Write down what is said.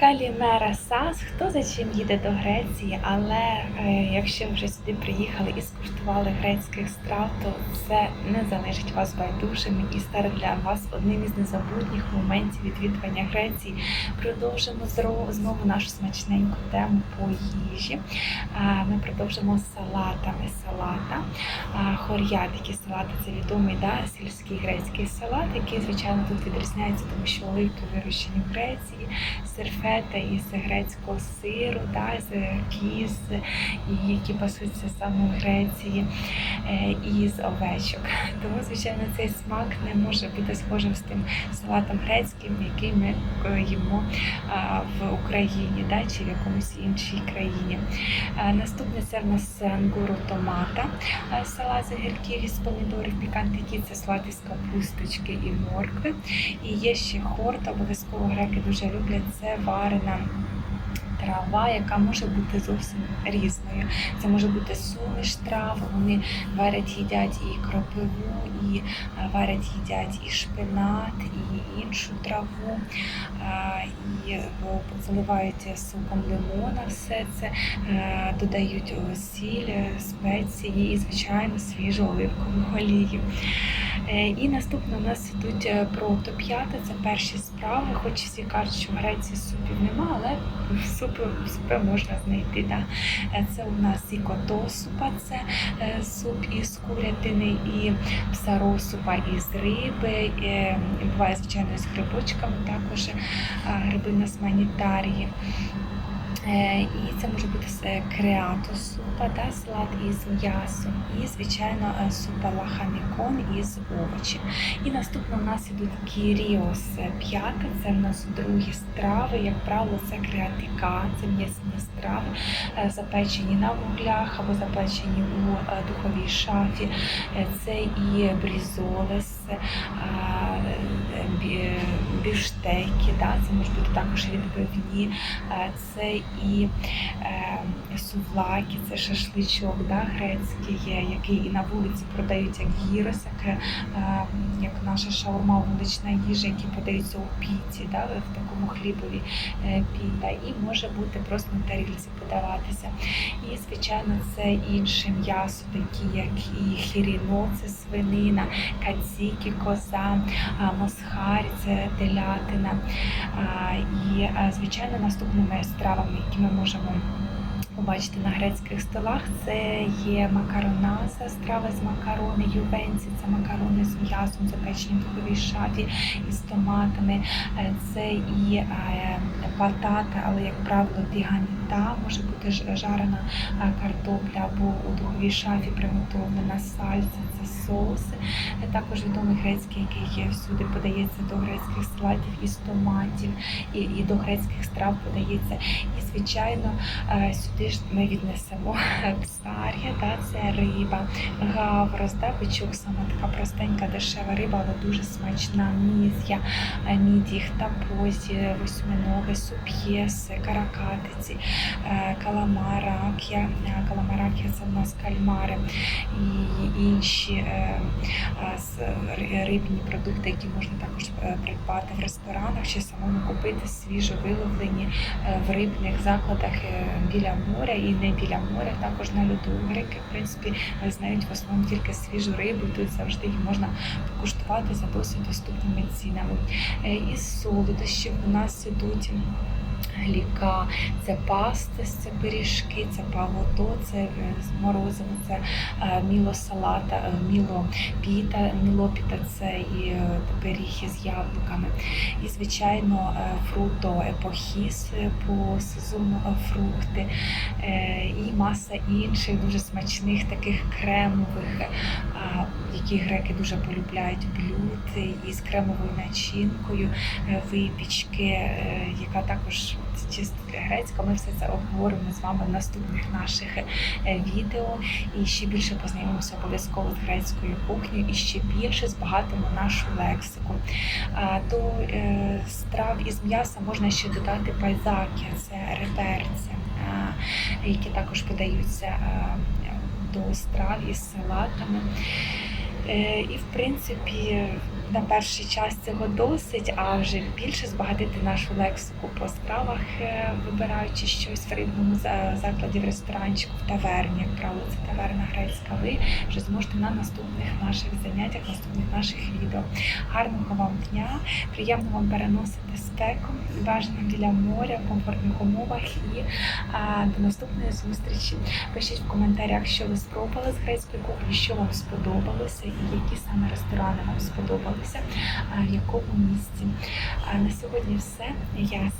Калімера Сас, хто за чим їде до Греції, але е, якщо вже сюди приїхали і скуштували грецьких страв, то це не залишить вас байдужими і стане для вас одним із незабутніх моментів відвідування Греції. Продовжимо знову нашу смачненьку тему по їжі. Ми продовжимо з салатами салата. Хор'ятики салати це відомий да, сільський грецький салат, який, звичайно, тут відрізняється, тому що оливки вирощені в Греції серфета із грецького сиру, да, з кіз, які пасуться саме в Греції, е, і з овечок. Тому, звичайно, цей смак не може бути схожим з тим салатом грецьким, який ми е, їмо в Україні да, чи в якомусь іншій країні. Е, Наступне це в нас ангуру томата, салат з огірків із помідорів, пікантики, це салат із капусточки і моркви. І є ще хорт, обов'язково греки дуже люблять. Це варена трава, яка може бути зовсім різною. Це може бути суміш трав, вони варять, їдять і кропиву, і е, варять, їдять і шпинат, і іншу траву, е, і е, заливають соком лимона все це, додають сіль, спеції і, звичайно, свіжу оливкову олію. Е, І наступне у нас ідуть е, про топ'ята, це перші справи. Хоч всі кажуть, що в Греції супів нема, але супи, супи можна знайти. Да. Е, Це у нас і котосупа, це суп із курятини, і псаросупа із риби. і Буває, звичайно, з грибочками, також гриби на сманітарії. Е, І це може бути е, креато супа, да, салат із м'ясом, і, звичайно, е, супа лаханікон із овочів. І наступно у нас ідуть кіріос п'ята, це в нас другі страви. Як правило, це креатика, це м'ясні страви, запечені на вуглях або запечені у духовій шафі. Це і брізолес, е, е, бі- бівштеки, да, це можуть бути також відбивні. Це і е, сувлаки, це шашличок да, грецький, який і на вулиці продають як гірос, як, е, як наша шаурма, вулична їжа, які подаються у піці, да, в такому хлібові е, піта. І може бути просто на тарілці подаватися. І, звичайно, це інше м'ясо, такі як і хіріно, це свинина, каціки, коза, мосхарь, це телятина. І, звичайно, наступними стравами, які ми можемо побачити на грецьких столах, це є макаронаса, страва з макарони, ювенці, це макарони з м'ясом, запечені в духовій шафі із томатами. Е, Це і е, батата, але, як правило, тиганіта, може бути жарена е, картопля або у духовій шафі приготовлена сальця, це соуси. Також відомий грецький, який є всюди подається до грецьких салатів із томатів, і, і до грецьких страв подається. І, звичайно, сюди ми віднесемо псар'я, да, це риба, гаврос, да, бичок, саме така простенька, дешева риба, але дуже смачна, міз'я, е, мідій, хтапозі, восьминоги, суп'єси, каракатиці, е, каламаракія. Е, Каламаракія це в нас кальмари і інші е, е, рибні продукти, які можна також е, придбати в ресторанах чи самому купити свіжо виловлені е, в рибних закладах е, біля моря і не біля моря, також на льоду. Греки, в принципі, знають в основному тільки свіжу рибу, тут завжди їх можна покуштувати за досить доступними цінами. І Із солодощів у нас ідуть. Гліка, це пасти, це пиріжки, це павото, це е, морозиво, це е, міло салата, е, міло піта, міло піта це і пиріги з яблуками. І, звичайно, фруто епохіс по сезону фрукти і маса інших дуже смачних таких кремових, е, які греки дуже полюбляють блюд із кремовою начинкою, е, випічки, е, яка також чисто для грецька. Ми все це обговоримо з вами в наступних наших відео і ще більше познайомимося обов'язково з грецькою кухнею і ще більше збагатимо нашу лексику. До страв із м'яса можна ще додати пайзаки, це реперця, які також подаються до страв із салатами. Е, І в принципі на перший час цього досить, а вже більше збагатити нашу лексику по стравах, е, вибираючи щось в рибному закладі, в ресторанчику, в таверні, як правило, це таверна грецька. Ви вже зможете на наступних наших заняттях, наступних наших відео. Гарного вам дня, приємно вам переносити спеку, бажано біля моря, в комфортних умовах і а, до наступної зустрічі. Пишіть в коментарях, що ви спробували з грецької кухні, що вам сподобалося, які саме ресторани вам сподобалися, в якому місці. На сьогодні все. Я